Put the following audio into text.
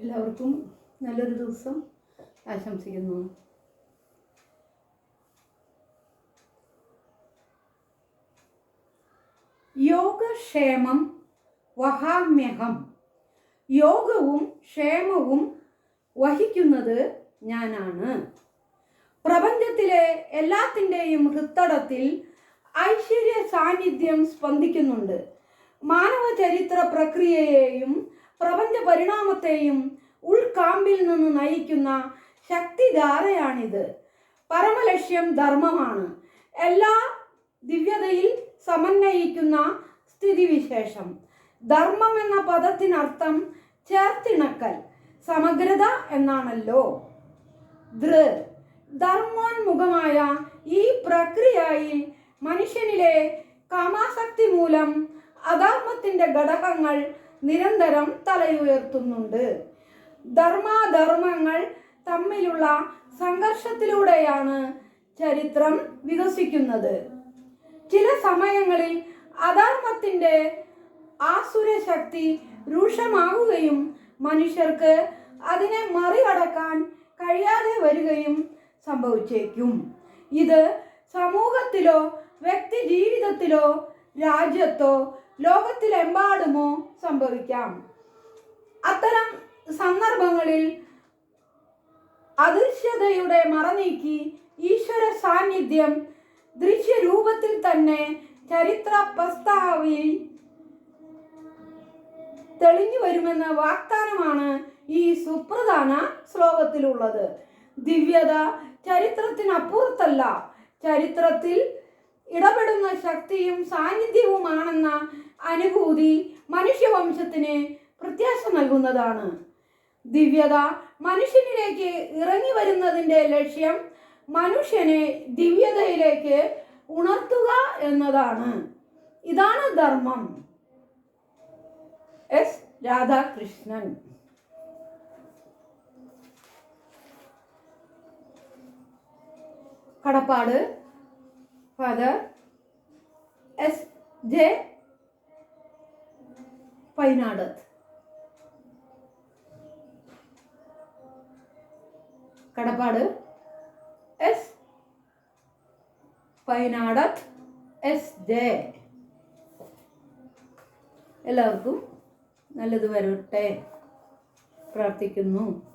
എല്ലാവർക്കും നല്ലൊരു ദിവസം ആശംസിക്കുന്നു. യോഗക്ഷേമം വഹാമ്യഹം. യോഗവും ക്ഷേമവും വഹിക്കുന്നത് ഞാനാണ്. പ്രപഞ്ചത്തിലെ എല്ലാത്തിന്റെയും ഹൃത്തടത്തിൽ ഐശ്വര്യ സാന്നിധ്യം സ്പന്ദിക്കുന്നുണ്ട്. മാനവ ചരിത്ര പ്രക്രിയയെയും പ്രപഞ്ച പരിണാമത്തെയും ഉൾക്കാമ്പിൽ നിന്ന് നയിക്കുന്ന ശക്തിധാരയാണിത്. പരമലക്ഷ്യം ധർമ്മമാണ്. എല്ലാ ദിവ്യതയിൽ സമന്വയിക്കുന്ന സ്ഥിതിവിശേഷം. ധർമ്മം എന്ന പദത്തിനർത്ഥം ചേർത്തിണക്കൽ സമഗ്രത എന്നാണല്ലോ. ദൃ ധർമ്മോന്മുഖമായ ഈ പ്രക്രിയയിൽ മനുഷ്യനിലെ കാമാസക്തി മൂലം അധർമ്മത്തിന്റെ ഘടകങ്ങൾ നിരന്തരം തലയുയർത്തുന്നുണ്ട്. ധർമാധർമ്മങ്ങൾ തമ്മിലുള്ള സംഘർഷത്തിലൂടെയാണ് ചരിത്രം വികസിക്കുന്നത്. ചില സമയങ്ങളിൽ അധർമ്മത്തിന്റെ ആസുര ശക്തി രൂക്ഷമാകുകയും മനുഷ്യർക്ക് അതിനെ മറികടക്കാൻ കഴിയാതെ വരികയും സംഭവിച്ചേക്കും. ഇത് സമൂഹത്തിലോ വ്യക്തി ജീവിതത്തിലോ രാജ്യത്തോ ലോകത്തിലെമ്പാടുമോ സംഭവിക്കാം. അത്തരം സന്ദർഭങ്ങളിൽ അദൃശ്യതയുടെ മറനീക്കി ഈശ്വര സാന്നിധ്യം ദൃശ്യരൂപത്തിൽ തന്നെ ചരിത്ര പ്രസ്താവിൽ തെളിഞ്ഞു വരുമെന്ന വാഗ്ദാനമാണ് ഈ സുപ്രധാന ശ്ലോകത്തിലുള്ളത്. ദിവ്യത ചരിത്രത്തിനപ്പുറത്തല്ല. ചരിത്രത്തിൽ ഇടപെടുന്ന ശക്തിയും സാന്നിധ്യവുമാണെന്ന അനുഭൂതി മനുഷ്യവംശത്തിന് പ്രത്യാശ നൽകുന്നതാണ്. ദിവ്യത മനുഷ്യനിലേക്ക് ഇറങ്ങി വരുന്നതിന്റെ ലക്ഷ്യം മനുഷ്യനെ ദിവ്യതയിലേക്ക് ഉണർത്തുക എന്നതാണ്. ഇതാണ് ധർമ്മം. എസ് രാധാകൃഷ്ണൻ. കടപ്പാട്. Father S J Painadat. കടപ്പാട് എസ് പൈനാടത്ത് എസ് ജെ എല്ലാവർക്കും നല്ലത് വരട്ടെ. പ്രാർത്ഥിക്കുന്നു.